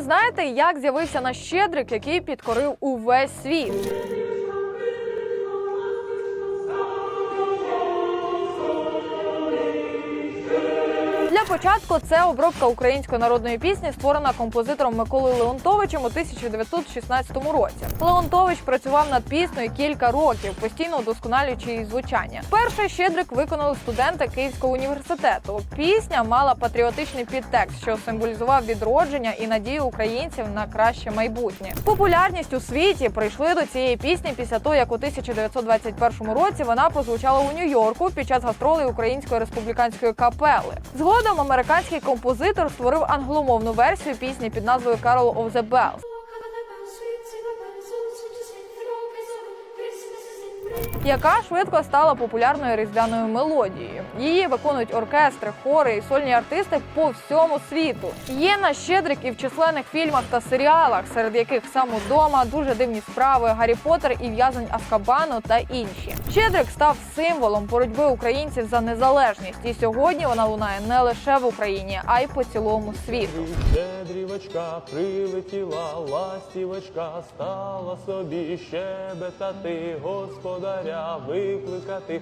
знаєте, як з'явився наш щедрик, який підкорив увесь світ? Для початку це обробка української народної пісні, створена композитором Миколою Леонтовичем у 1916 році. Леонтович працював над піснею кілька років, постійно удосконалюючи її звучання. Перший щедрик виконали студенти Київського університету. Пісня мала патріотичний підтекст, що символізував відродження і надію українців на краще майбутнє. Популярність у світі прийшли до цієї пісні після того, як у 1921 році вона прозвучала у Нью-Йорку під час гастролей Української республіканської капели. Згодом американський композитор створив англомовну версію пісні під назвою Carol of the Bells. Яка швидко стала популярною різдвяною мелодією. Її виконують оркестри, хори і сольні артисти по всьому світу. Є на щедрик і в численних фільмах та серіалах, серед яких сам удома, дуже дивні справи, Гаррі Поттер і в'язень Аскабану та інші. Щедрик став символом боротьби українців за незалежність, і сьогодні вона лунає не лише в Україні, а й по цілому світу. Щедрівочка прилетіла, ластівочка стала собі щебетати, господаря викликати.